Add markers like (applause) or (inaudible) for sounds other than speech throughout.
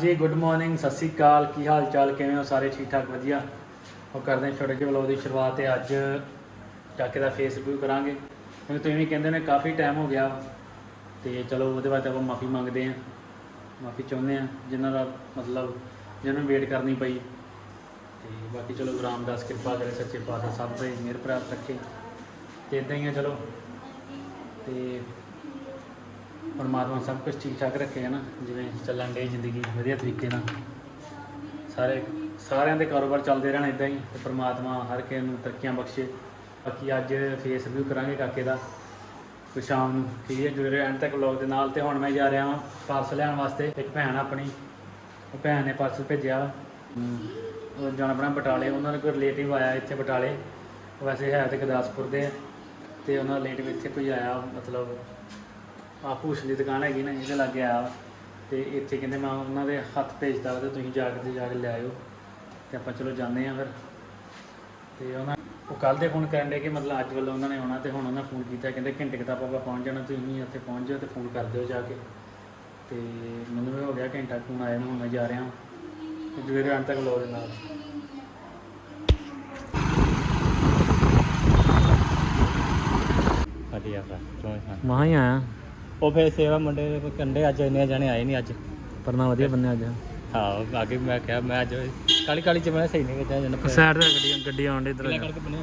ਜੀ good morning Sat Sri ਅਕਾਲ। ਕੀ ਹਾਲ ਚਾਲ ਕਿਵੇਂ ਹੋ? ਸਾਰੇ ਠੀਕ ਠਾਕ ਵਧੀਆ। ਉਹ ਕਰਦੇ ਹਾਂ ਛੋਟੇ ਜਿਹੇ ਵਲੋਗ ਦੀ ਸ਼ੁਰੂਆਤ ਤੇ ਅੱਜ ਚਾਕੇ ਦਾ ਫੇਸ ਰਿਵਿਊ ਕਰਾਂਗੇ। ਕਿਉਂਕਿ ਤੁਸੀਂ ਵੀ ਕਹਿੰਦੇ ਨੇ, ਕਾਫੀ ਟਾਈਮ ਹੋ ਗਿਆ ਵਾ। ਤੇ ਚਲੋ, ਉਹਦੇ ਬਾਅਦ ਆਪਾਂ ਮਾਫੀ ਮੰਗਦੇ ਹਾਂ। ਮਾਫੀ ਚਾਹੁੰਦੇ ਹਾਂ, ਜਿਨ੍ਹਾਂ ਦਾ ਮਤਲਬ ਜਿਹਨਾਂ ਨੂੰ ਵੇਟ ਕਰਨੀ ਪਈ। ਤੇ ਬਾਕੀ ਚਲੋ, ਰਾਮਦਾਸ ਕਿਰਪਾ ਕਰੇ, ਸੱਚੇ ਪਾਤਸ਼ਾਹ ਸਭ ਦੇ ਮਿਹਰ ਪ੍ਰਾਪਤ ਰੱਖੇ। ਤੇ ਇਦਾਂ ਹੀ ਆ, ਚਲੋ। ਤੇ ਪਰਮਾਤਮਾ ਸਭ ਕੁਝ ਠੀਕ ਠਾਕ ਰੱਖੇ ਹੈ ਨਾ, ਜਿਵੇਂ ਚੱਲਣ ਦੀ ਜ਼ਿੰਦਗੀ ਵਧੀਆ ਤਰੀਕੇ ਨਾਲ। ਸਾਰੇ, ਸਾਰਿਆਂ ਦੇ ਕਾਰੋਬਾਰ ਚੱਲਦੇ ਰਹਿਣ ਇਦਾਂ ਹੀ, ਤੇ ਪਰਮਾਤਮਾ ਹਰ ਕਿਸੇ ਨੂੰ ਤਰੱਕੀਆਂ ਬਖਸ਼ੇ। ਬਾਕੀ ਅੱਜ ਫੇਸ ਰਿਵਿਊ ਕਰਾਂਗੇ ਕਾਕੇ ਦਾ। ਤੇ ਸ਼ਾਮ ਨੂੰ ਠੀਕ ਹੈ, ਜੁੜੇ ਰਹੋ ਐਂਡ ਤੱਕ ਵਲੌਗ ਦੇ ਨਾਲ। ਤੇ ਹੁਣ ਮੈਂ ਜਾ ਰਿਹਾ ਹਾਂ ਪਾਰਸਲ ਲੈਣ ਵਾਸਤੇ, ਇੱਕ ਭੈਣ ਆਪਣੀ, ਉਹ ਭੈਣ ਨੇ ਪਾਰਸਲ ਭੇਜਿਆ ਉਹ ਜਾਣਾ ਆਪਣਾ ਬਟਾਲੇ, ਉਹਨਾਂ ਦਾ ਕੋਈ ਰਿਲੇਟਿਵ ਆਇਆ ਇੱਥੇ ਬਟਾਲੇ। ਵੈਸੇ ਹੈ ਤੇ ਗੁਰਦਾਸਪੁਰ ਦੇ ਆ। ਤੇ ਉਹਨਾਂ ਰਿਲੇਟਿਵ ਇੱਥੇ ਕੋਈ ਆਇਆ, ਮਤਲਬ ਆ ਭੂਸ਼ ਦੀ ਦੁਕਾਨ ਹੈਗੀ ਨਾ ਇਹਦੇ ਲਾਗੇ ਆਇਆ ਵਾ। ਤੇ ਇੱਥੇ ਕਹਿੰਦੇ ਮੈਂ ਉਹਨਾਂ ਦੇ ਹੱਥ ਭੇਜਦਾ ਵਾ ਤੇ ਤੁਸੀਂ ਜਾ ਕੇ ਤੇ ਜਾ ਕੇ ਲੈ ਆਇਓ। ਤੇ ਆਪਾਂ ਚਲੋ ਜਾਂਦੇ ਆ ਫਿਰ। ਤੇ ਉਹਨਾਂ ਉਹ ਕੱਲ ਦੇ ਫੋਨ ਕਰਨ ਦੇ ਕਿ ਮਤਲਬ ਅੱਜ ਵੱਲੋਂ ਉਹਨਾਂ ਨੇ ਆਉਣਾ ਤੇ ਹੁਣ ਉਹਨਾਂ ਫੋਨ ਕੀਤਾ। ਕਹਿੰਦੇ ਘੰਟੇ ਕੁ ਤੱਕ ਆਪਾਂ ਪਹੁੰਚ ਜਾਣਾ ਤੁਸੀਂ ਉੱਥੇ ਪਹੁੰਚ ਜਾਓ ਤੇ ਫੋਨ ਕਰ ਦਿਓ ਜਾ ਕੇ। ਤੇ ਮੈਨੂੰ ਵੀ ਹੋ ਗਿਆ ਘੰਟਾ ਫੋਨ ਆਇਆ ਨੂੰ ਹੁਣ ਮੈਂ ਜਾ ਰਿਹਾ ਹਾਂ ਜਵੇਰੇ ਅੰਤ ਤੱਕ ਲੋ ਦੇ ਨਾਲ। ਵਧੀਆ ਭਰਾ ਕਿਉਂ ਹਾਂ ਮਹਾਂ ਹੀ ਆਇਆ। ਉਹ ਫਿਰ ਸੇਵਾ ਮੁੰਡੇ ਦੇ ਕੰਡੇ ਅੱਜ ਇੰਨੇ ਜਾਣੇ ਆਏ ਨਹੀਂ ਅੱਜ। ਪਰ ਨਾ ਵਧੀਆ ਬੰਨੇ ਅੱਜ। ਹਾਂ ਅੱਗੇ ਮੈਂ ਕਿਹਾ ਮੈਂ ਅੱਜ ਕਾਲੀ ਕਾਲੀ ਚ ਮੈਂ ਸਹੀ ਨਹੀਂ ਕੀਤਾ ਜਨ ਸਾਈਡ ਤੇ ਗੱਡੀ ਗੱਡੀ ਆਉਣ ਦੇ ਕਿਲਾ ਕਰਕੇ ਬਣੇ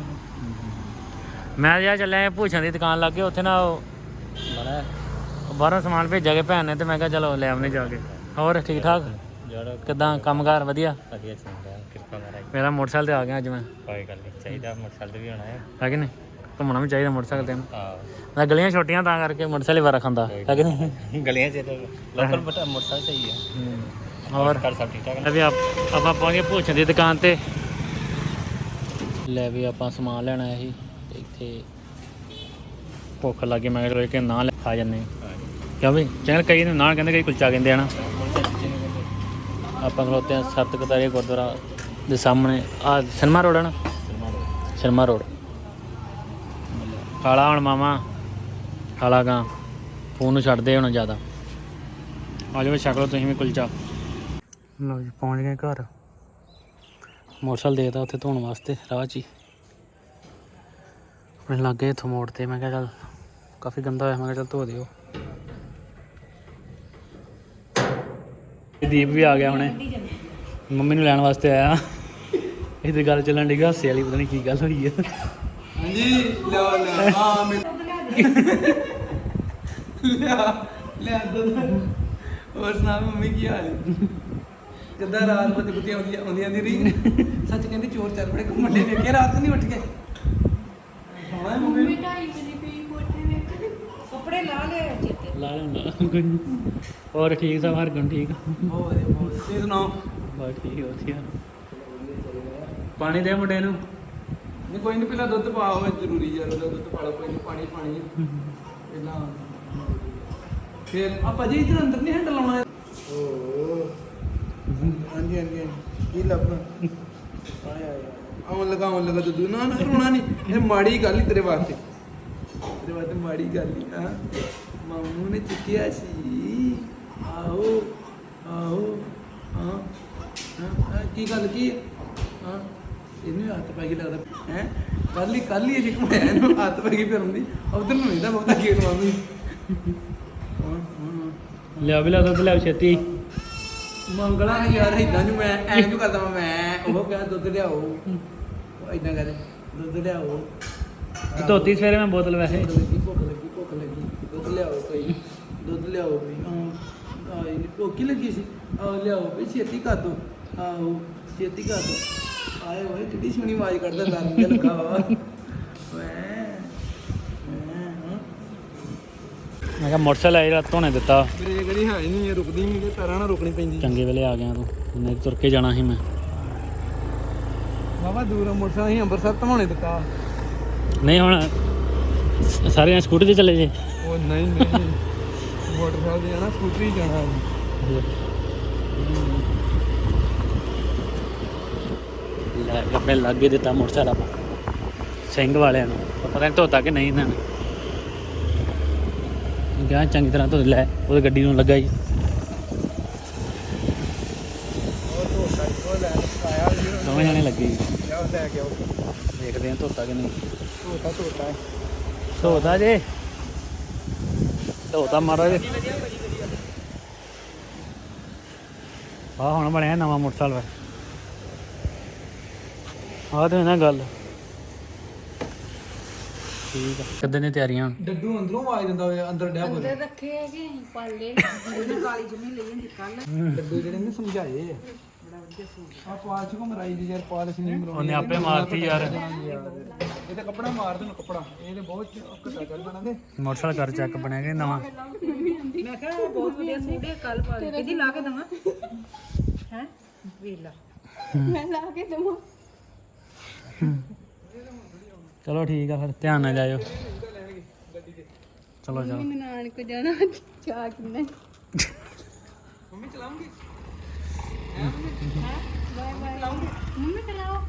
ਮੈਂ ਜਾ ਚੱਲਿਆ ਭੂਸ਼ਾਂ ਦੀ ਦੁਕਾਨ ਲੱਗੇ ਉੱਥੇ ਨਾ ਉਹ ਬੜਾ ਬਾਹਰੋਂ ਸਮਾਨ ਭੇਜਿਆ ਕੇ ਭੈਣ ਨੇ ਤੇ ਮੈਂ ਕਿਹਾ ਚਲੋ ਲੈ ਆਉਣੇ ਜਾ ਕੇ। ਹੋਰ ਠੀਕ ਠਾਕ? ਕਿਦਾਂ ਕੰਮਕਾਰ ਵਧੀਆ? ਵਧੀਆ ਚੰਗਾ ਕਿਰਪਾ ਮਹਾਰਾਜ। ਮੇਰਾ ਮੋਟਰਸਾਈਕਲ ਤੇ ਆ ਗਿਆ ਅੱਜ ਮੈਂ। ਕੋਈ ਗੱਲ ਨਹੀਂ ਚਾਹੀਦਾ ਮੋਟਰਸਾਈਕਲ ਤੇ ਵੀ ਹੋਣਾ ਹੈ। ਹੈ ਕਿ ਨਹੀਂ? ਘੁੰਮਣਾ ਵੀ ਚਾਹੀਦਾ ਮੋਟਰਸਾਈਕਲ ਤੇ। ਹਾਂ। ਮੈਂ ਗਲੀਆਂ ਛੋਟੀਆਂ ਤਾਂ ਕਰਕੇ ਮੋਟਰਸਾਈਕਲ ਵਾਰਾ ਖਾਂਦਾ ਹੈ ਕਿ ਨਹੀਂ? ਗਲੀਆਂ ਚ ਤਾਂ ਲੋਕਲ ਬਟਾ ਮੋਟਰਸਾਈਕਲ ਸਹੀ ਹੈ। ਹੋਰ? ਕਰ ਸਭ ਠੀਕ ਠਾਕ ਲੈ ਵੀ ਆਪ ਆਪਾਂ ਪਹੁੰਚ ਗਏ ਭੂਸ਼ਣ ਦੀ ਦੁਕਾਨ ਤੇ। ਲੈ ਵੀ ਆਪਾਂ ਸਮਾਨ ਲੈਣ ਆਏ ਸੀ ਤੇ ਇੱਥੇ ਭੁੱਖ ਲੱਗੀ ਮੈਂ ਕਿਹਾ ਕਿ ਨਾ ਲੈ ਖਾ ਜੰਨੇ ਕਿਉਂ ਵੀ? ਚੈਨਲ ਕਈ ਨੇ ਨਾ ਕਹਿੰਦੇ ਕਈ ਕੁਲਚਾ ਕਹਿੰਦੇ ਆ ਨਾ। ਆਪਾਂ ਖਲੋਤੇ ਆ ਸੱਤ ਕਤਾਰੇ ਗੁਰਦੁਆਰਾ ਦੇ ਸਾਹਮਣੇ। ਆ ਸਿਨੇਮਾ ਰੋਡ ਹੈ ਨਾ? Cinema road. ਕਾਲਾ ਹੁਣ ਮਾਮਾ ਹਾਲਾ ਗਾ। ਫੋਨ ਨੂੰ ਛੱਡਦੇ ਹੁਣ ਜ਼ਿਆਦਾ। ਆ ਜਾਓ ਛਕ ਲਓ ਤੁਸੀਂ ਵੀ ਕੁਲਚਾ। ਲਓ ਜੀ, ਪਹੁੰਚ ਗਏ ਘਰ। ਮੋਟਰਸਾਈਕਲ ਦੇਤਾ ਉੱਥੇ ਧੋਣ ਵਾਸਤੇ, ਰਾਹ 'ਚ ਹੀ। ਆਪਣੇ ਲੱਗੇ ਇੱਥੋਂ ਮੋੜ ਤੇ, ਮੈਂ ਕਿਹਾ ਚੱਲ ਕਾਫੀ ਗੰਦਾ ਹੋਇਆ, ਮੈਂ ਕਿਹਾ ਚੱਲ ਧੋ ਦਿਓ। ਦੀਪ ਵੀ ਆ ਗਿਆ ਹੁਣੇ। ਮੰਮੀ ਨੂੰ ਲੈਣ ਵਾਸਤੇ ਆਇਆ। ਇਹਦੀ ਗੱਲ ਚੱਲਣ ਡਈ, ਹਾਸੇ ਵਾਲੀ, ਪਤਾ ਨਹੀਂ ਕੀ ਗੱਲ ਹੋਈ ਹੈ ਮੈਂ ਲਿਆ ਲਿਆ ਹੋਰ ਸੁਣਾ ਮੰਮੀ ਕੀ ਹਾਲ? ਹੈ ਕਿੱਦਾਂ ਰਾਤ ਨੂੰ ਕੁੱਤੀਆਂ ਆਉਂਦੀਆਂ ਆਉਂਦੀਆਂ ਦੀ ਰਹੀ? ਸੱਚ ਕਹਿੰਦੀ ਚੋਰ ਚੱਲ ਬੜੇ ਘੁੰਮਣੇ ਵੇਖੇ ਰਾਤ ਨੂੰ ਨਹੀਂ ਉੱਠ ਕੇ ਹਾਂ ਮੰਮੀ ਕੱਪੜੇ ਲਾ ਲੈ। ਚੇਤੇ ਲਾ ਲੈਣਾ ਹੋਰ ਠੀਕ ਸਭ ਹਰ ਗੁਣ ਠੀਕ। ਤੁਸੀਂ ਸੁਣਾਓ? ਬਸ ਠੀਕ ਵਧੀਆ। ਪਾਣੀ ਦੇ ਮੁੰਡੇ ਨੂੰ? ਨਹੀਂ ਕੋਈ ਨਹੀਂ ਪਹਿਲਾਂ ਦੁੱਧ ਪਾਓ ਇਹ ਜ਼ਰੂਰੀ ਯਾਰ ਉਹਦਾ ਦੁੱਧ ਪਾ ਲਓ ਕੋਈ ਨਹੀਂ ਪਾਣੀ ਪਾਣੀ ਹੈ। ਪਹਿਲਾਂ ਫਿਰ ਆ ਭਾਜੀ ਇੱਧਰ ਅੰਦਰ ਨਹੀਂ ਹੈਂਡਲ ਲਾਉਣਾ। ਓ ਹਾਂਜੀ ਹਾਂਜੀ ਹਾਂਜੀ। ਕੀ ਲੱਭਣਾ ਆਇਆ ਆਇਆ। ਆਉਣ ਲਗਾ ਆਉਣ ਲਗਾ ਦੁੱਧ। ਨਾ ਨਾ ਰੋਣਾ ਨਹੀਂ ਇਹ ਮਾੜੀ ਗੱਲ ਹੀ ਤੇਰੇ ਵਾਸਤੇ। ਤੇਰੇ ਵਾਸਤੇ ਮਾੜੀ ਗੱਲ ਹੀ ਆ। ਮਾਮੂ ਨੇ ਚੁੱਕਿਆ ਸੀ। ਆਓ ਆਓ ਹਾਂ ਹਾਂ ਹਾਂ, ਕੀ ਗੱਲ ਕੀ ਹੈ? ਹਾਂ। ਇਹਨੂੰ ਹੱਥ ਪੈ ਗਈ ਲੱਗਦਾ ਹੈ? ਕੱਲ ਹੀ ਕੱਲ ਹੀ ਜਿਕ ਮੈਂ ਇਹਨੂੰ ਹੱਥ ਪੈ ਗਈ ਫਿਰ ਹੁੰਦੀ ਉਧਰ ਨੂੰ ਤਾਂ ਬਹੁਤਾ ਗੇਟ ਹਾਂ ਲਿਆ ਵੀ ਲਾ ਦੁੱਧ ਲਿਆ ਛੇਤੀ। ਮੰਗਲਾ ਯਾਰ ਇਦਾਂ ਨੂੰ ਮੈਂ ਐਂ ਕਿਉਂ ਕਰਦਾ ਵਾਂ ਮੈਂ? ਉਹ ਕਿਹਾ ਦੁੱਧ ਲਿਆਓ। ਉਹ ਇਦਾਂ ਕਰ ਦੁੱਧ ਲਿਆਓ। ਤੂੰ ਧੋਤੀ ਸਵੇਰੇ ਮੈਂ ਬੋਤਲ ਵੈਸੇ। ਭੁੱਖ ਲੱਗੀ ਭੁੱਖ ਲੱਗੀ ਦੁੱਧ ਲਿਆਓ ਕੋਈ। ਦੁੱਧ ਲਿਆਓ ਵੀ ਹਾਂ। ਆਈ ਨੀ ਭੁੱਖ ਹੀ ਲੱਗੀ ਸੀ। ਆਓ ਲਿਆਓ ਵੀ ਛੇਤੀ ਕਰ ਦੋ। ਆਓ ਛੇਤੀ ਕਰ ਦੋ। ਆਏ ਹੋਏ ਕਿੱਡੀ ਸੋਹਣੀ ਆਵਾਜ਼ ਕੱਢਦਾ ਦਰਨ ਜਿਹਾ ਲੱਗਾ ਵਾ। ਮੈਂ ਕਿਹਾ ਮੋਟਰਸਾਈਕਲ ਆਇਆ ਧੋਣੇ ਦਿੱਤਾ। ਬ੍ਰੇਕ ਨਹੀਂ ਹੈ ਨਹੀਂ ਇਹ ਰੁਕਦੀ ਨਹੀਂ ਤੇ ਪੈਰਾਂ ਨਾਲ ਰੁਕਣੀ ਪੈਂਦੀ। ਚੰਗੇ ਵੇਲੇ ਆ ਗਿਆ ਤੂੰ ਨਹੀਂ ਤੁਰ ਕੇ ਜਾਣਾ ਸੀ ਮੈਂ। ਬਾਬਾ ਦੂਰ ਮੋਟਰਸਾਈਕਲ ਹੀ ਅੰਮ੍ਰਿਤਸਰ ਧਮਾਉਣੇ ਦਿੱਤਾ। ਨਹੀਂ ਹੁਣ ਸਾਰੇ ਜਣੇ ਸਕੂਟੀ ਤੇ ਚੱਲੇ ਜੇ। ਉਹ ਨਹੀਂ ਨਹੀਂ। ਮੋਟਰਸਾਈਕਲ ਤੇ ਜਾਣਾ ਸਕੂਟਰੀ ਜਾਣਾ। ਲੈ ਕੇ ਆਪਣੇ ਲਾਗੇ ਦਿੱਤਾ ਮੋਟਰਸਾਈਕਲ ਆਪਾਂ। ਸਿੰਘ ਵਾਲਿਆਂ ਨੂੰ। ਪਤਾ ਨਹੀਂ ਧੋਤਾ ਕਿ ਨਹੀਂ ਇਹਨਾਂ ਨੇ। ਗਿਆ ਚੰਗੀ ਤਰ੍ਹਾਂ ਧੋ ਲੈ, ਉਹਦੀ ਗੱਡੀ ਨੂੰ ਲੱਗਾ ਜੀ। ਦੋਵੇਂ ਜਣੇ ਲੱਗੇ ਜੀ। ਦੇਖਦੇ ਆ ਧੋਤਾ ਕਿ ਨਹੀਂ। ਧੋਤਾ ਧੋਤਾ ਧੋਤਾ ਜੇ। ਧੋਤਾ ਮਹਾਰਾਜ। ਜੇ ਆ ਹੁਣ ਬਣਿਆ ਨਵਾਂ ਮੋਟਰਸਾਈਕਲ। ਆ ਤੇ ਨਾ ਗੱਲ। ਠੀਕ ਆ। ਕਿੱਦਾਂ ਦੀਆਂ ਤਿਆਰੀਆਂ? ਡੱਡੂ ਅੰਦਰੋਂ ਆਵਾਜ਼ ਦਿੰਦਾ ਹੋਇਆ ਅੰਦਰ ਡਿਆ ਬੋਲ ਅੰਦਰ ਰੱਖੇ ਹੈਗੇ ਪਾਲੇ। ਜਿਹਨੇ ਕਾਲੀ ਜਮੀ ਲਈ ਹੁੰਦੀ ਕੱਲ ਡੱਡੂ ਜਿਹੜੇ ਨੇ ਸਮਝਾਏ ਆ। ਆ। ਪਾਲਚ ਕੋ ਮਰਾਈ ਦੀ ਯਾਰ ਪਾਲਚ ਨਹੀਂ ਮਰਾਉਣੀ ਉਹਨੇ ਆਪੇ ਮਾਰਤੀ ਯਾਰ। ਇਹ ਤਾਂ ਕੱਪੜਾ ਮਾਰ ਦੇਣ ਕੱਪੜਾ। ਇਹ ਤੇ ਬਹੁਤ ਘਟਾ ਜਾਣਾ ਤੇ। ਮੋਟਰਸਾਈਕਲ ਕਰ ਚੱਕ ਬਣਿਆ ਕਿ ਨਵਾਂ? ਮੈਂ ਕਿਹਾ ਬਹੁਤ ਵਧੀਆ ਸੂਟ ਹੈ ਕੱਲ ਪਾ ਇਹਦੀ ਲਾ ਕੇ ਦਵਾਂ। ਹੈ? ਵੇਲਾ ਮੈਂ ਲਾ ਕੇ ਦਵਾਂ। ਚਲੋ ਠੀਕ ਆ ਫਿਰ ਧਿਆਨ ਨਾਲ ਜਾਇਓ। ਚਲੋ ਚਲੋ ਮੈਂ ਨਾਨਕ ਜਾਣਾ ਚਾਹ ਕਿੰਨੇ? ਮੰਮੀ ਚਲਾਉਂਗੀ। Bye bye. ਮੰਮੀ ਚਲਾਓ।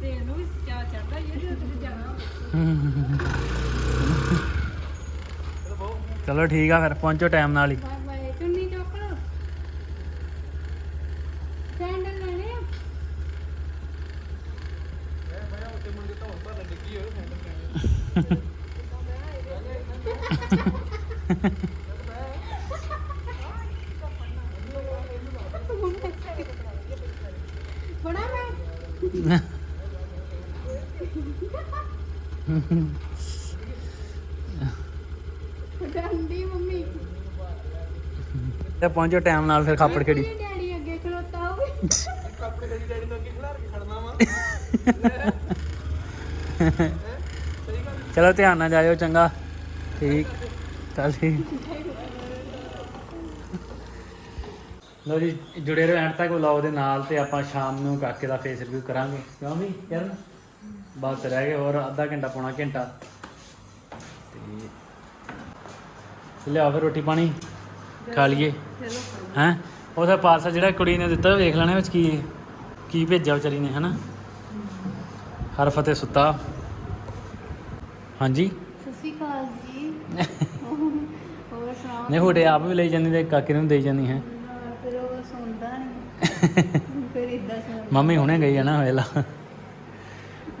ਤੇ ਨੂੰ ਵੀ ਚਾਹ ਚੜਦਾ ਇਹ ਤੁਸੀਂ ਜਾਣਾ ਚਲੋ ਠੀਕ ਆ ਫਿਰ ਪਹੁੰਚੋ ਟਾਈਮ ਨਾਲ ਹੀ ਬਾਏ ਬਾਏ ਚੁੰਨੀ ਚੁੱਕ ਲਓ ਸੈਂਡਲ ਲੈਣੇ ਆ ਬੜਾ ਮੈਂ ਡੰਡੀ ਮੰਮੀ। ਤੇ ਪਹੁੰਚੋ ਟਾਈਮ ਨਾਲ ਫਿਰ ਖਾਪੜ ਖੇੜੀ ਮੇਰੇ ਡੈਡੀ ਅੱਗੇ ਖਲੋਤਾ ਹੋਵੇ ਕੱਪੜੇ ਡੈਡੀ ਡੈਡੀ ਨੂੰ ਅੱਗੇ ਖਿਲਾਰ ਕੇ ਖੜਨਾ ਵਾ ਚਲੋ ਧਿਆਨ ਨਾਲ ਜਾਇਓ ਚੰਗਾ। ਠੀਕ। ਚੱਲ ਠੀਕ। ਲੋ ਜੀ, ਜੁੜੇ ਰਹੋ ਐਂਡ ਤੱਕ ਵਲੌਗ ਦੇ ਨਾਲ ਤੇ ਆਪਾਂ ਸ਼ਾਮ ਨੂੰ ਕਾਕੇ ਦਾ ਫੇਸ ਰਿਵਿਊ ਕਰਾਂਗੇ। ਕਿਉਂ ਵੀ ਕਰਨ? ਬਸ ਰਹਿ ਗਏ, ਹੋਰ ਅੱਧਾ ਘੰਟਾ ਪੌਣਾ ਘੰਟਾ। ਤੇ ਲਿਆਓ ਫਿਰ ਰੋਟੀ ਪਾਣੀ, ਖਾ ਲਈਏ। ਚਲੋ ਹੈਂ ਉਹਦਾ ਪਾਰਸਲ ਜਿਹੜਾ ਕੁੜੀ ਨੇ ਦਿੱਤਾ, ਵੇਖ ਲੈਣਾ ਵਿੱਚ ਕੀ ਕੀ ਭੇਜਿਆ ਵਿਚਾਰੀ ਨੇ, ਹਨਾ? ਹਰ ਫਤਿਹ ਸੁੱਤਾ। ਹਾਂਜੀ। ਸਤਿ ਸ਼੍ਰੀ ਅਕਾਲ ਜੀ। (laughs) ਹੋਰ ਸੁਣਾਓ ਨਹੀਂ ਹੋਟੇ ਆਪ ਵੀ ਲਈ ਜਾਂਦੀ ਤੇ ਕਾਕੇ ਨੂੰ ਦੇਈ ਜਾਂਦੀ ਹੈ। ਫਿਰ ਉਹ ਸੁਣਦਾ ਨਹੀਂ। (laughs) ਫਿਰ ਇਦਾਂ ਸੁਣ ਮੰਮੀ ਹੁਣੇ ਗਈ ਹੈ ਨਾ ਵੇਲਾ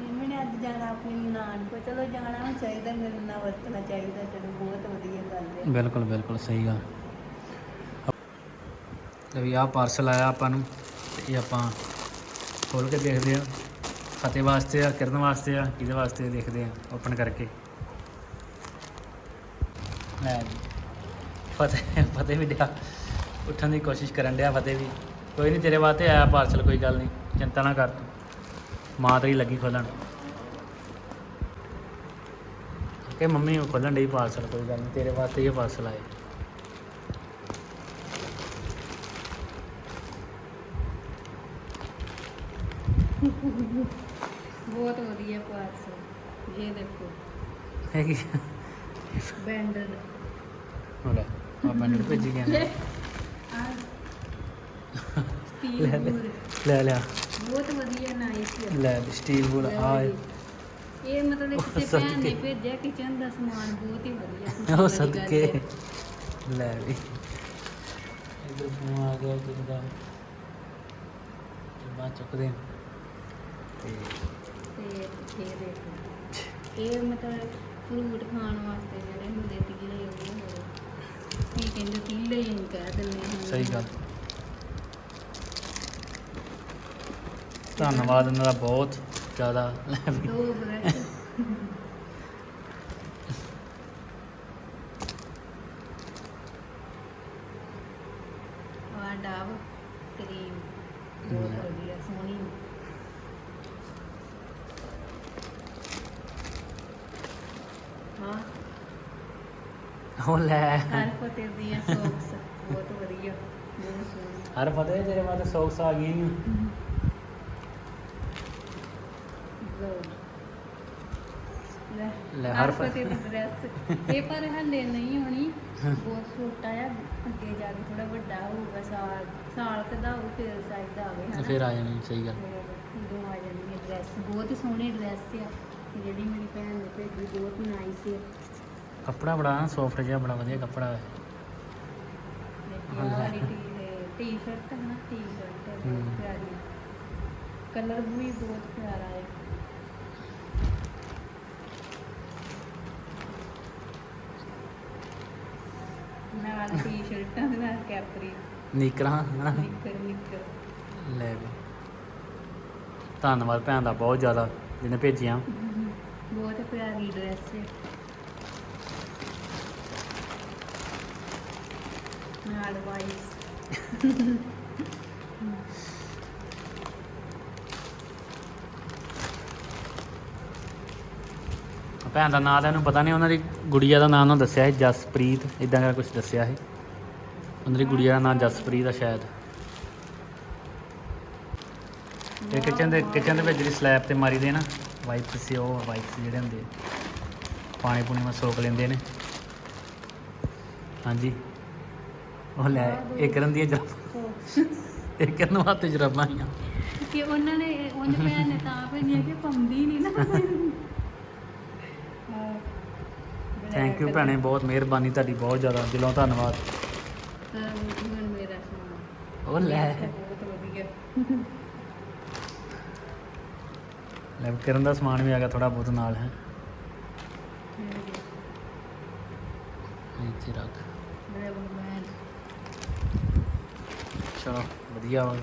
ਮੰਮੀ ਨੇ ਅੱਜ ਜਾਣਾ ਆਪਣੀ ਨਾਨ ਕੋ ਚਲੋ ਜਾਣਾ ਵੀ ਚਾਹੀਦਾ ਮੇਰੇ ਨਾਲ ਵਰਤਣਾ ਚਾਹੀਦਾ ਚਲੋ ਬਹੁਤ ਵਧੀਆ ਗੱਲ ਹੈ। ਬਿਲਕੁਲ ਬਿਲਕੁਲ ਸਹੀ ਗੱਲ। ਤੇ ਵੀ ਆਹ ਪਾਰਸਲ ਆਇਆ ਆਪਾਂ ਨੂੰ ਤੇ ਇਹ ਆਪਾਂ ਖੋਲ ਕੇ ਦੇਖਦੇ ਆ ਫਤਿਹ ਵਾਸਤੇ ਆ, ਕਿਰਨ ਵਾਸਤੇ ਆ, ਕਿਹਦੇ ਵਾਸਤੇ ਦੇਖਦੇ ਆ, ਓਪਨ ਕਰਕੇ। ਲੈ ਜੀ। ਫਤਿਹ ਫਤਿਹ ਵੀ ਡਿਆ। ਉੱਠਣ ਦੀ ਕੋਸ਼ਿਸ਼ ਕਰਨ ਡਿਆ ਫਤਿਹ ਵੀ। ਕੋਈ ਨਹੀਂ ਤੇਰੇ ਵਾਸਤੇ ਆਇਆ ਪਾਰਸਲ, ਕੋਈ ਗੱਲ ਨਹੀਂ ਚਿੰਤਾ ਨਾ ਕਰ ਤੂੰ। ਮਾਂ ਤੇਰੀ ਲੱਗੀ ਖੋਲਣ। ਕਿ ਮੰਮੀ ਉਹ ਖੋਲਣ ਡਈ ਪਾਰਸਲ, ਕੋਈ ਗੱਲ ਨਹੀਂ ਤੇਰੇ ਵਾਸਤੇ ਇਹ ਪਾਰਸਲ ਆਏ। ਬਹੁਤ ਵਧੀਆ ਪਾਰਸਲ ਇਹ ਦੇਖੋ। ਹੈਗੀ। ਬੈਂਡਲ ਹੋ ਲੈ ਆ ਬੰਡਲ ਭੇਜ ਗਿਆ ਨੇ। ਲੈ ਲੈ। ਲੈ ਬਹੁਤ ਵਧੀਆ ਨਾਈਸ ਲੈ ਸਟੀਲ ਬੁਲ ਆ ਇਹ ਮਤਲਬ ਕਿਸੇ ਭੈਣ ਨੇ। ਭੇਜਿਆ ਕਿਚਨ ਦਾ ਸਮਾਨ ਬਹੁਤ ਹੀ ਵਧੀਆ। ਉਹ ਸਦਕੇ। ਲੈ ਵੀ। ਇਧਰ ਫੋਨ ਆ ਗਿਆ ਕਿਸੇ ਦਾ ਤੇ ਬਾਅਦ ਚੁੱਕਦੇ ਹਾਂ। ਇਹ ਮਤਲਬ ਫਰੂਟ ਖਾਣ ਵਾਸਤੇ ਜਿਹੜੇ ਹੁੰਦੇ ਤੀਲੇ ਉਹ ਹੋਏ ਕੀ ਕਹਿੰਦੇ ਤੀਲੇ ਹੀ ਕਹਿ ਦਿੰਦੇ ਹਾਂ ਸਹੀ ਗੱਲ। ਧੰਨਵਾਦ ਇਹਨਾਂ ਦਾ ਬਹੁਤ ਜ਼ਿਆਦਾ। ਲੈ ਵੀ ਦੋ ਬ੍ਰਸ਼ ਆ ਡਾਬ ਕਰੀਮ ਬਹੁਤ ਵਧੀਆ ਸੋਹਣੀ ਹਾਂ ਉਹ ਲੈ ਹਰ ਫਤਿਹ ਦੀਆਂ ਸੌਕਸ ਬਹੁਤ ਵਧੀਆ ਬਹੁਤ ਸੋਹਣੀ ਹਰ ਵਾਸਤੇ ਸੌਕਸ ਆ ਗਈਆਂ ਈ। ਲਓ। ਲੈ ਲੈ, ਹਰ ਹਰ ਫ- ਫਤਿਹ ਦੀ ਡਰੈਸ ਇਹ ਪਰ ਹਲੇ ਨਹੀਂ ਹੋਣੀ। ਬਹੁਤ ਛੋਟਾ ਆ ਅੱਗੇ ਜਾ ਕੇ ਥੋੜਾ ਵੱਡਾ ਹੋਊਗਾ ਸਾਲ ਸਾਲ ਕੁ ਦਾ ਹੋਊ ਫਿਰ ਸਾਈਜ਼ ਦਾ ਆਵੇ ਫਿਰ ਆ ਜਾਣੀ ਸਹੀ ਗੱਲ। ਉਦੋਂ ਆ ਹੈ ਡਰੈਸ ਬਹੁਤ ਹੀ ਸੋਹਣੀ ਡਰੈਸ ਆ। ਜਿਹੜੀ ਮੇਰੀ ਭੈਣ ਨੇ ਭੇਜੀ ਬਹੁਤ ਨਾਈਸ ਹੈ ਕੱਪੜਾ ਬੜਾ ਸੌਫਟ ਜਿਹਾ ਬੜਾ ਵਧੀਆ ਕੱਪੜਾ ਹੈ ਟੀ ਟੀ-ਸ਼ਰਟ ਹੈ ਨਾ ਟੀ-ਸ਼ਰਟ ਹੈ ਬਹੁਤ ਹਮ। ਪਿਆਰੀ ਕਲਰ ਵੀ ਬਹੁਤ ਪਿਆਰਾ ਹੈ। ਨਾਲ ਟੀ-ਸ਼ਰਟਾਂ ਦੇ ਨਾਲ ਕੈਪਰੀ ਨੀਕਰਾਂ ਹਨਾ ਨਿੱਕਰ ਨਿੱਕਰ ਲੈ ਵੀ। ਧੰਨਵਾਦ ਭੈਣ ਦਾ ਬਹੁਤ ਜ਼ਿਆਦਾ ਜਿਹਨੇ ਭੇਜੀਆਂ। ਬਹੁਤ ਪਿਆਰੀ ਡਰੈਸ ਹੈ। ਨਾਲ ਵਾਈਸ ਭੈਣ ਦਾ ਨਾਂ ਤਾਂ ਇਹਨੂੰ ਪਤਾ ਨਹੀਂ, ਉਹਨਾਂ ਦੀ ਗੁੜੀਆ ਦਾ ਨਾਂ ਉਹਨਾਂ ਦੱਸਿਆ ਸੀ, ਜਸਪ੍ਰੀਤ ਇਦਾਂ ਦਾ ਕੁਝ ਦੱਸਿਆ ਸੀ। ਉਹਨਾਂ ਦੀ ਗੁੜੀਆ ਦਾ ਨਾਂ ਜਸਪ੍ਰੀਤ ਆ ਸ਼ਾਇਦ। ਇਹ ਕਿਚਨ ਦੇ ਕਿਚਨ ਦੇ ਵਿੱਚ ਜਿਹੜੀ ਸਲੈਬ ਤੇ ਮਾਰੀ ਦੇ ਨਾ ਵਾਈਪਸ ਸੀ ਉਹ ਵਾਈਪਸ ਜਿਹੜੇ ਹੁੰਦੇ ਪਾਣੀ ਪੂਣੀ ਮੈਂ ਸੋਕ ਲੈਂਦੇ ਨੇ। ਹਾਂਜੀ। ਉਹ ਲੈ ਇੱਕ ਰਨ ਦੀਆਂ ਜਰਾਬਾਂ। ਇੱਕ ਕਰਨ ਵਾਸਤੇ ਜਰਾਬਾਂ ਆਈਆਂ। ਕਿ ਉਹਨਾਂ ਨੇ ਉਹਨੇ ਭੈਣ ਨੇ ਤਾਂ ਭੇਜੀਆਂ ਕਿ ਪਾਉਂਦੀ ਨਹੀਂ ਨਾ। ਥੈਂਕ ਯੂ ਭੈਣੇ ਬਹੁਤ ਮਿਹਰਬਾਨੀ ਤੁਹਾਡੀ ਬਹੁਤ ਜ਼ਿਆਦਾ। ਦਿਲੋਂ ਧੰਨਵਾਦ। ਹੁਣ ਮੇਰਾ ਸਮਾਨ ਉਹ ਲੈ। ਬਹੁਤ ਵਧੀਆ ਲੈ ਕਰਨ ਦਾ ਸਮਾਨ ਵੀ ਆ ਗਿਆ ਥੋੜਾ ਬਹੁਤ ਨਾਲ ਹੈ। ਇੱਥੇ ਰੱਖ ਮੇਰਾ ਬਗਮੈਨ ਚਲੋ ਵਧੀਆ ਹੋ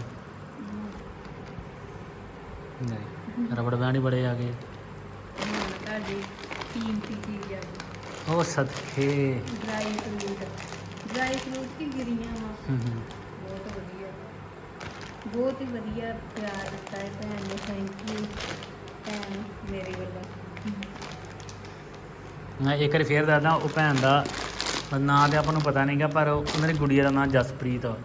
ਨਹੀਂ ਰਬੜ ਬੈਂਡ ਹੀ ਬੜੇ ਆ ਗਏ। ਤੁਹਾਡੀ ਕੀਮਤੀ ਚੀਜ਼ ਆ ਗਈ ਉਹ ਸਦਕੇ। ਡਰਾਈ ਫਰੂਟ ਡਰਾਈ ਫਰੂਟ ਕੀ ਗਿਰੀਆਂ ਵਾ ਹੂੰ ਹੂੰ। ਬਹੁਤ ਵਧੀਆ ਬਹੁਤ ਹੀ ਵਧੀਆ ਪਿਆਰ ਦਿੱਤਾ ਹੈ ਭੈਣ ਨੇ ਥੈਂਕ ਯੂ ਭੈਣ ਮੇਰੇ ਵੱਲੋਂ। ਮੈਂ ਇੱਕ ਵਾਰੀ ਫੇਰ ਦੱਸਦਾ ਉਹ ਭੈਣ ਦਾ ਨਾਂ ਤੇ ਆਪਾਂ ਨੂੰ ਪਤਾ ਨਹੀਂਗਾ ਪਰ ਉਹ- ਉਹਨਾਂ ਦੀ ਗੁੜੀਆ ਦਾ ਨਾਂ ਜਸਪ੍ਰੀਤ ਆ।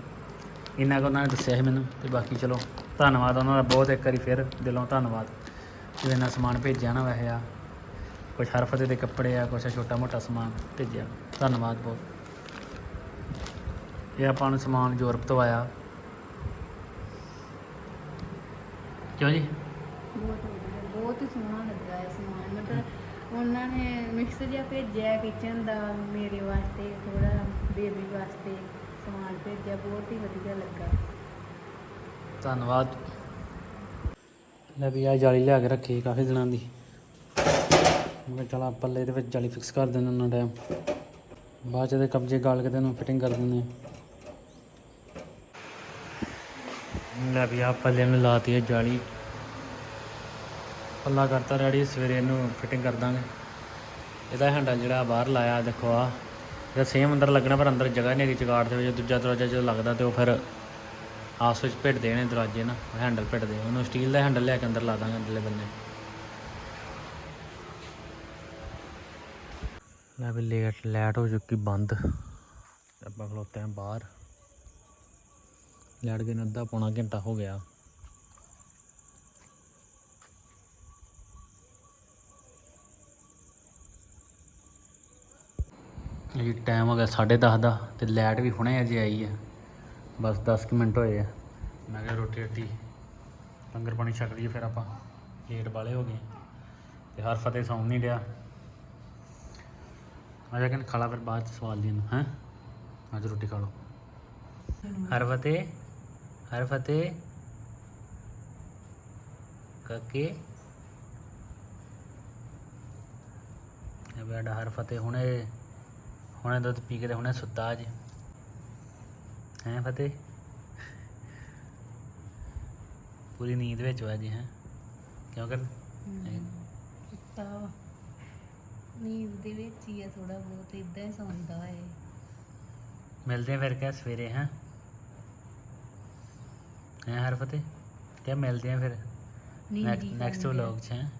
ਇੰਨਾ ਕੁ ਉਹਨਾਂ ਨੇ ਦੱਸਿਆ ਸੀ ਮੈਨੂੰ ਤੇ ਬਾਕੀ ਚਲੋ ਧੰਨਵਾਦ ਉਹਨਾਂ ਦਾ ਬਹੁਤ ਇੱਕ ਵਾਰੀ ਫੇਰ ਦਿਲੋਂ ਧੰਨਵਾਦ ਜੋ ਇੰਨਾ ਸਮਾਨ ਭੇਜਿਆ ਨਾ ਵੈਸੇ ਆ। ਕੁਝ ਹਰਫਤੇ ਦੇ ਕੱਪੜੇ ਆ, ਕੁਛ ਛੋਟਾ ਮੋਟਾ ਸਮਾਨ ਭੇਜਿਆ। ਧੰਨਵਾਦ ਬਹੁਤ। ਇਹ ਆਪਾਂ ਨੂੰ ਸਮਾਨ ਯੂਰਪ ਤੋਂ ਆਇਆ। ਕਿਉਂ ਜੀ? ਬਹੁਤ ਵਧੀਆ, ਬਹੁਤ ਹੀ ਸੋਹਣਾ ਲੱਗਾ ਇਹ ਸਮਾਨ। ਮਤਲਬ ਉਹਨਾਂ ਨੇ ਮਿਕਸ ਜਿਹਾ ਭੇਜਿਆ ਕਿਚਨ ਦਾ ਮੇਰੇ ਵਾਸਤੇ ਥੋੜਾ ਬੇਬੀ ਵਾਸਤੇ। ਸਮਾਨ ਭੇਜਿਆ, ਬਹੁਤ ਹੀ ਵਧੀਆ ਲੱਗਾ। ਧੰਨਵਾਦ। ਲੈ ਵੀ ਆ ਜਾਲੀ ਲਿਆ ਕੇ ਰੱਖੀ ਕਾਫੀ ਦਿਨਾਂ ਦੀ। ਮੈਂ ਚਲਾ ਪੱਲੇ ਇਹਦੇ ਵਿੱਚ ਜਾਲੀ ਫਿਕਸ ਕਰ ਦੇਣਾ ਉਹਨਾਂ ਟਾਈਮ ਬਾਅਦ ਚ ਇਹਦੇ ਕਬਜੇ ਗਾਲ ਕੇ ਤੇ ਫਿਟਿੰਗ ਕਰ ਦਿੰਦੇ ਲੈ ਵੀ ਆ ਪੱਲੇ ਨੂੰ ਲਾਤੀ ਹੈ ਜਾਲੀ। ਪੱਲਾ ਕਰਤਾ ਰੈਡੀ ਸਵੇਰੇ ਇਹਨੂੰ ਫਿਟਿੰਗ ਕਰ ਦਾਂਗੇ। ਇਹਦਾ ਹੈਂਡਲ ਜਿਹੜਾ ਬਾਹਰ ਲਾਇਆ, ਦੇਖੋ ਆ ਇਹਦਾ ਸੇਮ ਅੰਦਰ ਲੱਗਣਾ, ਪਰ ਅੰਦਰ ਜਗ੍ਹਾ ਨਹੀਂ ਹੈਗੀ ਚਗਾੜ ਦੇ ਵਿੱਚ ਦੂਜਾ ਦਰਵਾਜ਼ਾ ਜਦੋਂ ਲੱਗਦਾ ਤੇ ਉਹ ਫਿਰ ਆਸ ਵਿੱਚ ਭਿੜਦੇ ਨੇ ਦਰਵਾਜ਼ੇ ਨਾ ਹੈਂਡਲ ਭਿੜਦੇ ਉਹਨੂੰ ਸਟੀਲ ਦਾ ਹੈਂਡਲ ਲੈ ਕੇ ਅੰਦਰ ਲਾ ਦਾਂਗੇ ਅੰਦਰਲੇ ਬੰਨੇ। ਲੈ ਵੀ ਲੇਟ ਲੈਟ ਹੋ ਚੁੱਕੀ ਬੰਦ। ਆਪਾਂ ਖਲੋਤੇ ਆਂ ਬਾਹਰ। ਲੈਟ ਗਏ ਨੂੰ ਅੱਧਾ ਪੌਣਾ ਘੰਟਾ ਹੋ ਗਿਆ। ਜੀ ਟਾਈਮ ਹੋ ਗਿਆ 10:30 ਦਾ ਤੇ ਲਾਈਟ ਵੀ ਹੁਣੇ ਅਜੇ ਆਈ ਹੈ ਬਸ 10 ਕੁ ਮਿੰਟ ਹੋਏ ਆ। ਮੈਂ ਕਿਹਾ ਰੋਟੀ ਰੋਟੀ ਲੰਗਰ ਪਾਣੀ ਛਕ ਲਈਏ ਫਿਰ ਆਪਾਂ। ਲੇਟ ਵਾਲੇ ਹੋ ਗਏ। ਤੇ ਹਰ ਫਤਿਹ ਸੌਂ ਨਹੀਂ ਡਿਆ। ਆ ਜਾ ਖਾਲਾ ਫਿਰ ਬਾਅਦ ਚ ਸਵਾਲ ਦੀ ਨੂੰ, ਹੈ? ਅੱਜ ਰੋਟੀ ਖਾ ਲਓ। ਹਰ ਫਤਿਹ ਹਰ ਫਤਿਹ। ਕਾਕੇ। ਇਹ ਬੜਾ ਹਰ ਫਤਿਹ ਹੁਣੇ ਹੁਣੇ ਦੁੱਧ ਪੀ ਕੇ ਤੇ ਹੁਣੇ ਸੁੱਤਾ ਅੱਜ। ਹੈ ਫਤਿਹ? ਪੂਰੀ ਨੀਂਦ ਵਿੱਚ ਹੋਇਆ ਜੀ ਹੈ? ਕਿਉਂ ਕਰ ਕੁੱਤਾ ਵਾ। ਨੀਂਦ ਦੇ ਵਿੱਚ ਹੀ ਆ ਥੋੜਾ ਬਹੁਤ ਇਦਾਂ ਹੀ ਸੌਂਦਾ ਹੈ ਮਿਲਦੇ ਆ ਫਿਰ ਕਿਆ ਸਵੇਰੇ ਹੈ? ਹੈ ਹਰ ਫਤਿਹ? ਕਿਆ ਮਿਲਦੇ ਆ ਫਿਰ? ਨੀਂਦ ਨੈਕਸਟ। ਵਲੌਗ 'ਚ ਹੈ?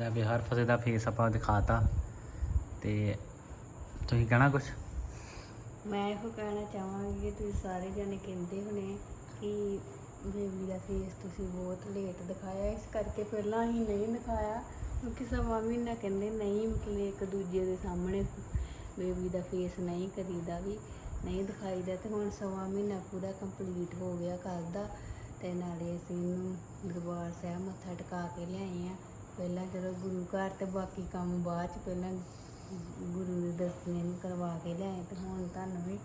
ਲੈ ਵੀ ਹਰ ਫਤਿਹ ਦਾ ਫੇਸ ਆਪਾਂ ਦਿਖਾਤਾ। ਤੇ ਤੁਸੀਂ ਕਹਿਣਾ ਕੁਝ ਮੈਂ ਇਹੋ ਕਹਿਣਾ ਚਾਹਾਂਗੀ ਕਿ ਤੁਸੀਂ ਸਾਰੇ ਜਣੇ ਕਹਿੰਦੇ ਹੋਣੇ ਕਿ ਬੇਬੀ ਦਾ ਫੇਸ ਤੁਸੀਂ ਬਹੁਤ ਲੇਟ ਦਿਖਾਇਆ। ਇਸ ਕਰਕੇ ਪਹਿਲਾਂ ਹੀ ਨਹੀਂ ਦਿਖਾਇਆ, ਕਿਉਂਕਿ ਸਵਾ ਮਹੀਨਾ ਕਹਿੰਦੇ ਨਹੀਂ, ਮਤਲਬ ਇੱਕ ਦੂਜੇ ਦੇ ਸਾਹਮਣੇ ਬੇਬੀ ਦਾ ਫੇਸ ਨਹੀਂ ਕਰੀਦਾ ਵੀ, ਨਹੀਂ ਦਿਖਾਈਦਾ ਤੇ ਹੁਣ ਸਵਾ ਮਹੀਨਾ ਪੂਰਾ ਕੰਪਲੀਟ ਹੋ ਗਿਆ ਕੱਲ੍ਹ ਦਾ ਤੇ ਨਾਲੇ ਅਸੀਂ ਇਹਨੂੰ ਦਰਬਾਰ ਸਾਹਿਬ ਮੱਥਾ ਟਿਕਾ ਕੇ ਲਿਆਏ ਆ। ਪਹਿਲਾਂ ਜਦੋਂ ਗੁਰੂ ਘਰ ਤੇ ਬਾਕੀ ਕੰਮ ਬਾਅਦ ਚ ਪਹਿਲਾਂ ਗੁਰੂ ਦੇ ਦਰਸ਼ਨ ਨੂੰ ਕਰਵਾ ਕੇ ਲਿਆਏ ਤੇ ਹੁਣ ਤੁਹਾਨੂੰ ਵੀ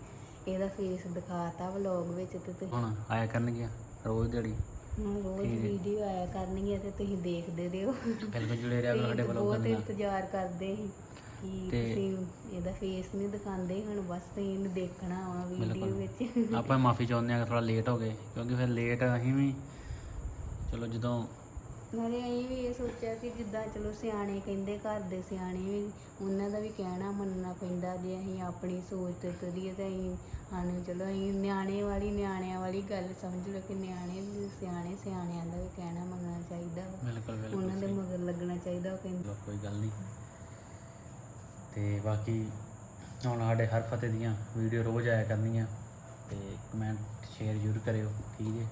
ਇਹਦਾ ਫੇਸ ਦਿਖਾਤਾ ਵਲੌਗ ਵਿੱਚ ਤੇ ਤੁਸੀਂ ਹੁਣ ਆਇਆ ਕਰਨਗੀਆਂ? ਰੋਜ਼ ਦਿਹਾੜੀ। ਹੁਣ ਰੋਜ਼। ਵੀਡੀਓ ਆਇਆ ਕਰਨਗੀਆਂ ਤੇ ਤੁਸੀਂ ਦੇਖਦੇ ਰਹੋ। ਬਿਲਕੁਲ ਜੁੜੇ ਰਿਹਾ ਕਰੋ ਸਾਡੇ ਤੁਸੀਂ ਵੱਲੋਂ ਬਹੁਤ ਕਰਨਾ ਇੰਤਜ਼ਾਰ ਕਰਦੇ ਸੀ ਕਿ ਤੇ- ਤੁਸੀਂ ਇਹਦਾ ਫੇਸ ਨਹੀਂ ਦਿਖਾਉਂਦੇ ਹੁਣ ਬਸ ਤੁਸੀਂ ਇਹਨੂੰ ਦੇਖਣਾ ਵਾ ਵੀਡੀਓ ਬਿਲਕੁਲ। ਵਿੱਚ। ਆਪਾਂ ਮਾਫੀ ਚਾਹੁੰਦੇ ਹਾਂ ਕਿ ਥੋੜਾ ਲੇਟ ਹੋ ਗਏ ਕਿਉਂਕਿ ਫਿਰ ਲੇਟ ਅਸੀਂ ਵੀ ਚਲੋ ਜਦੋਂ ਨਾਲੇ ਅਸੀਂ ਵੀ ਇਹ ਸੋਚਿਆ ਕਿ ਜਿੱਦਾਂ ਚਲੋ ਸਿਆਣੇ ਕਹਿੰਦੇ ਘਰ ਦੇ ਸਿਆਣੇ ਵੀ ਉਹਨਾਂ ਦਾ ਵੀ ਕਹਿਣਾ ਮੰਨਣਾ ਪੈਂਦਾ ਜੇ ਅਸੀਂ ਆਪਣੀ ਸੋਚ ਤੇ ਤੁਰੀਏ ਤਾਂ ਅਸੀਂ ਸਾਨੂੰ ਚਲੋ ਅਸੀਂ ਨਿਆਣੇ ਵਾਲੀ ਨਿਆਣਿਆਂ ਵਾਲੀ ਗੱਲ ਸਮਝ ਲਓ ਕਿ ਨਿਆਣੇ ਵੀ ਸਿਆਣੇ ਸਿਆਣਿਆਂ ਦਾ ਵੀ ਕਹਿਣਾ ਮੰਨਣਾ ਚਾਹੀਦਾ ਵਾ। ਬਿਲਕੁਲ ਬਿਲਕੁਲ ਉਹਨਾਂ ਦੇ ਸਹੀ। ਮਗਰ ਲੱਗਣਾ ਚਾਹੀਦਾ ਉਹ ਕਹਿੰਦੇ। ਚਲੋ ਕੋਈ ਗੱਲ ਨਹੀਂ। ਤੇ ਬਾਕੀ ਹੁਣ ਸਾਡੇ ਹਰ ਫਤਿਹ ਦੀਆਂ ਵੀਡੀਓ ਰੋਜ਼ ਆਇਆ ਕਰਨੀਆਂ ਤੇ ਕਮੈਂਟ ਸ਼ੇਅਰ ਜ਼ਰੂਰ ਕਰਿਓ ਠੀਕ ਹੈ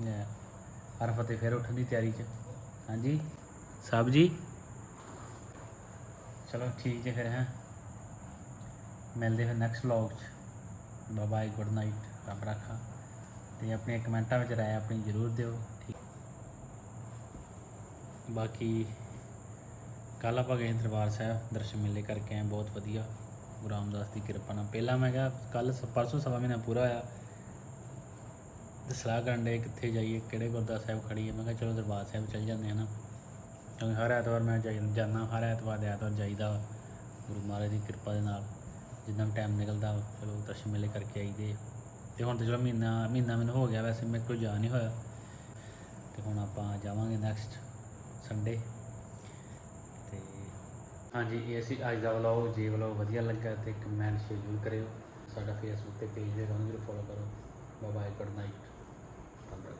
ਲੈ, ਹਰ ਫਤਿਹ ਫਿਰ ਉੱਠਣ ਦੀ ਤਿਆਰੀ 'ਚ। ਹਾਂਜੀ? ਸਭ ਜੀ? ਚਲੋ ਠੀਕ ਹੈ ਫਿਰ ਹੈ। ਮਿਲਦੇ ਫਿਰ ਨੈਕਸਟ ਵਲੌਗ 'ਚ। ਬਾਏ ਬਾਏ ਗੁੱਡ ਨਾਈਟ ਰੱਬ ਰਾਖਾ। ਤੇ ਆਪਣੇ ਕਮੈਂਟਾਂ ਵਿੱਚ ਰਾਏ ਆਪਣੀ ਜ਼ਰੂਰ ਦਿਓ ਠੀਕ। ਬਾਕੀ ਕੱਲ ਆਪਾਂ ਗਏ ਦਰਬਾਰ ਸਾਹਿਬ ਦਰਸ਼ਨ ਮੇਲੇ ਕਰਕੇ ਆਏ ਬਹੁਤ ਵਧੀਆ। ਗੁਰੂ ਰਾਮਦਾਸ ਦੀ ਕਿਰਪਾ ਨਾਲ। ਪਹਿਲਾਂ ਮੈਂ ਕਿਹਾ ਕੱਲ ਪਰਸੋਂ ਸਵਾ ਮਹੀਨਾ ਪੂਰਾ ਹੋਇਆ। ਸਲਾਹ ਕਰਨ ਦੇ ਕਿੱਥੇ ਜਾਈਏ, ਕਿਹੜੇ ਗੁਰਦੁਆਰਾ ਸਾਹਿਬ ਖੜੀਏ ਮੈਂ ਕਿਹਾ ਚਲੋ ਦਰਬਾਰ ਸਾਹਿਬ ਚੱਲ ਜਾਂਦੇ ਹਾਂ ਨਾ। ਕਿਉਂਕਿ ਹਰ ਐਤਵਾਰ ਮੈਂ ਜਾਈ, ਜਾਂਦਾ, ਹਰ ਐਤਵਾਰ ਦੇ ਐਤਵਾਰ ਜਾਈਦਾ ਵਾ। ਗੁਰੂ ਮਹਾਰਾਜ ਦੀ ਕਿਰਪਾ ਦੇ ਨਾਲ, ਜਿੰਨਾ ਵੀ ਟਾਈਮ ਨਿਕਲਦਾ ਚਲੋ ਦਰਸ਼ਨ ਮੇਲੇ ਕਰਕੇ ਆਈਦੇ। ਤੇ ਹੁਣ ਤੇ ਚਲੋ ਮਹੀਨਾ ਮਹੀਨਾ ਮੈਨੂੰ ਹੋ ਗਿਆ ਵੈਸੇ, ਮੇਰੇ ਕੋਲ ਜਾ ਨਹੀਂ ਹੋਇਆ। ਤੇ ਹੁਣ ਆਪਾਂ ਜਾਵਾਂਗੇ ਨੈਕਸਟ ਸੰਡੇ ਤੇ ਹਾਂਜੀ, ਇਹ ਸੀ ਅੱਜ ਦਾ ਵਲੌਗ ਜੇ ਵਲੌਗ ਵਧੀਆ ਲੱਗਾ ਤੇ ਕਮੈਂਟ ਸ਼ੇਅਰ ਜ਼ਰੂਰ ਕਰਿਓ। ਸਾਡਾ ਫੇਸਬੁੱਕ ਤੇ ਪੇਜ ਹੈ ਉਹਨੂੰ ਜ਼ਰੂਰ ਫੋਲੋ ਕਰੋ। ਬਾਏ ਬਾਏ ਗੁੱਡ ਨਾਈਟ আমরা